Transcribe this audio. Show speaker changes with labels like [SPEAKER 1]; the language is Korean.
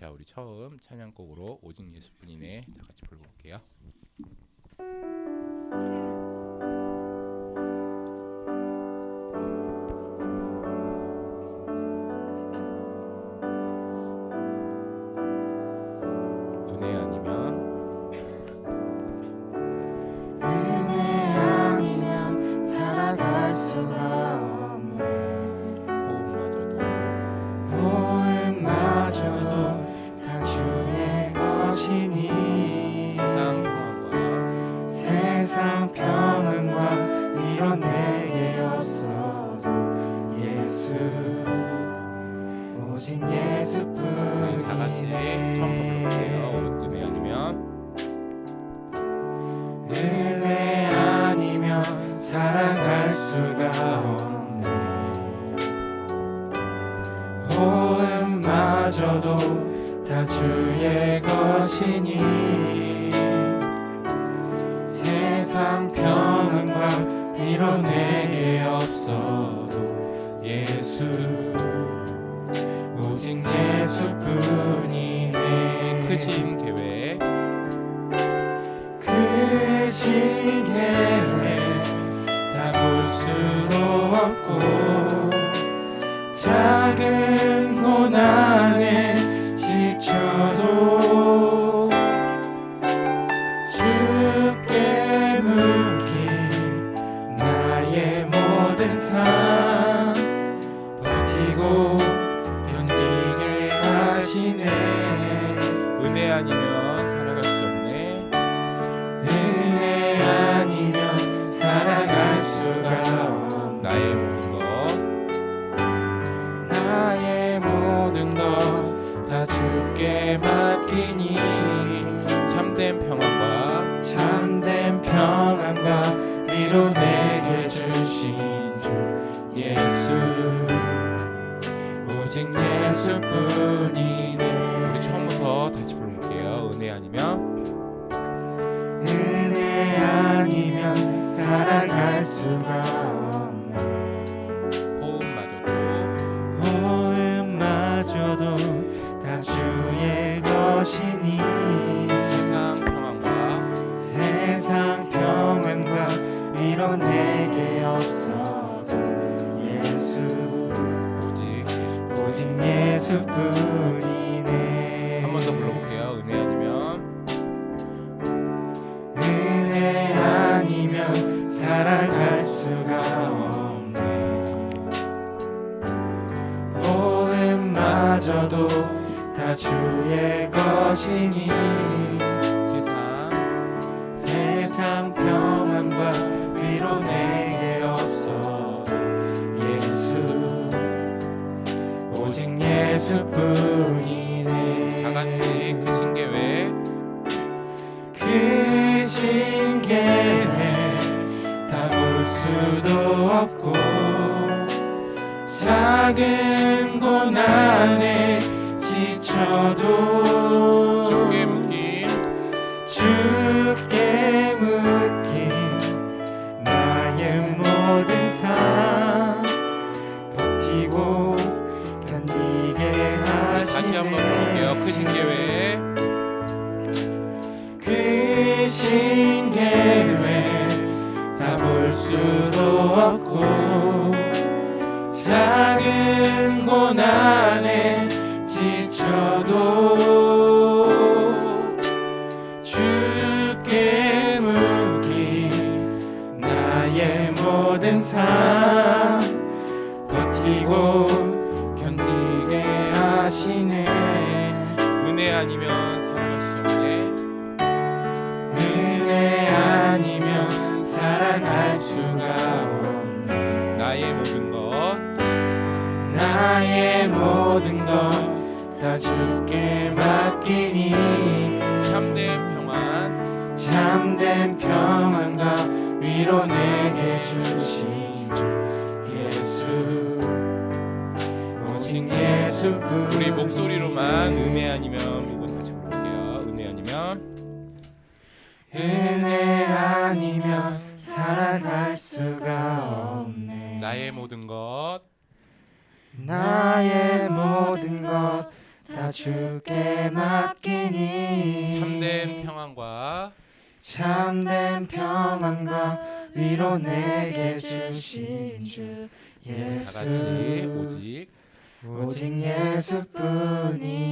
[SPEAKER 1] 자, 우리 처음 찬양곡으로 오직 예수뿐이네 다 같이 불러볼게요.
[SPEAKER 2] 수가 없네.
[SPEAKER 1] 호흡마저도
[SPEAKER 2] 다 주의 것이니
[SPEAKER 1] 세상 평안과
[SPEAKER 2] 위로 내게 없어도 예수 오직 예수뿐이네.
[SPEAKER 1] 크신 계획.
[SPEAKER 2] 크신 계획. 다 볼 수도 없고 작은 고난에 지쳐도 주께 묻기 나의 모든 삶 주께 맡기니.
[SPEAKER 1] 참된 평안과
[SPEAKER 2] 참된 평안과 위로 내게 주신 주 예수. 오직 예수뿐이네.
[SPEAKER 1] 우리 처음부터 다시 불러볼게요. 은혜 아니면
[SPEAKER 2] 은혜 아니면 살아갈 수가 없네.
[SPEAKER 1] 호흡마저도
[SPEAKER 2] 호흡마저도 다 주의 것이니
[SPEAKER 1] 세상 평안과
[SPEAKER 2] 세상 평안과 위로 내게 없어도 예수.
[SPEAKER 1] 오직 예수
[SPEAKER 2] 오직 예수뿐이네.
[SPEAKER 1] 한 번 더 불러볼게요. 은혜 아니면
[SPEAKER 2] 은혜 아니면 살아갈 수가 없네. 호흡마저도 다 주의 것이니
[SPEAKER 1] 세상
[SPEAKER 2] 세상 평안과 위로 내게 없어도 예수 오직 예수뿐이네.
[SPEAKER 1] 다 같이 크신 계획
[SPEAKER 2] 크신 계획 다볼 수도 없고 작은 고난에 지쳐도
[SPEAKER 1] 주께 묶임
[SPEAKER 2] 주께 묶인 나의 모든 삶 버티고 견디게
[SPEAKER 1] 다시
[SPEAKER 2] 하시네
[SPEAKER 1] 한번 불러볼게요. 크신 계획
[SPEAKER 2] 크신 계획 다 볼 수도 없고 작은 고난에 지쳐도 주께 묻기 나의 모든 삶 버티고 견디게 하시네.
[SPEAKER 1] 은혜 아니면 살아갈 수 없네.
[SPEAKER 2] 은혜 아니면 살아갈 수가 없네.
[SPEAKER 1] 나의 모든 것.
[SPEAKER 2] 나의 모든 것 다 주께 맡기니.
[SPEAKER 1] 참된 평안.
[SPEAKER 2] 참된 평안과 위로 내게 주신 주 예수. 오직 예수뿐.
[SPEAKER 1] 우리 목소리로만 은혜 아니면 부분 다시 불러볼게요. 은혜 아니면.
[SPEAKER 2] 은혜 아니면 살아갈 수가 없네.
[SPEAKER 1] 나의 모든 것.
[SPEAKER 2] 나의 모든 것 다 주께 맡기니.
[SPEAKER 1] 참된 평안과
[SPEAKER 2] 참된 평안과 위로 내게 주신 주
[SPEAKER 1] 다 같이
[SPEAKER 2] 예수.
[SPEAKER 1] 오직
[SPEAKER 2] 오직 예수뿐이네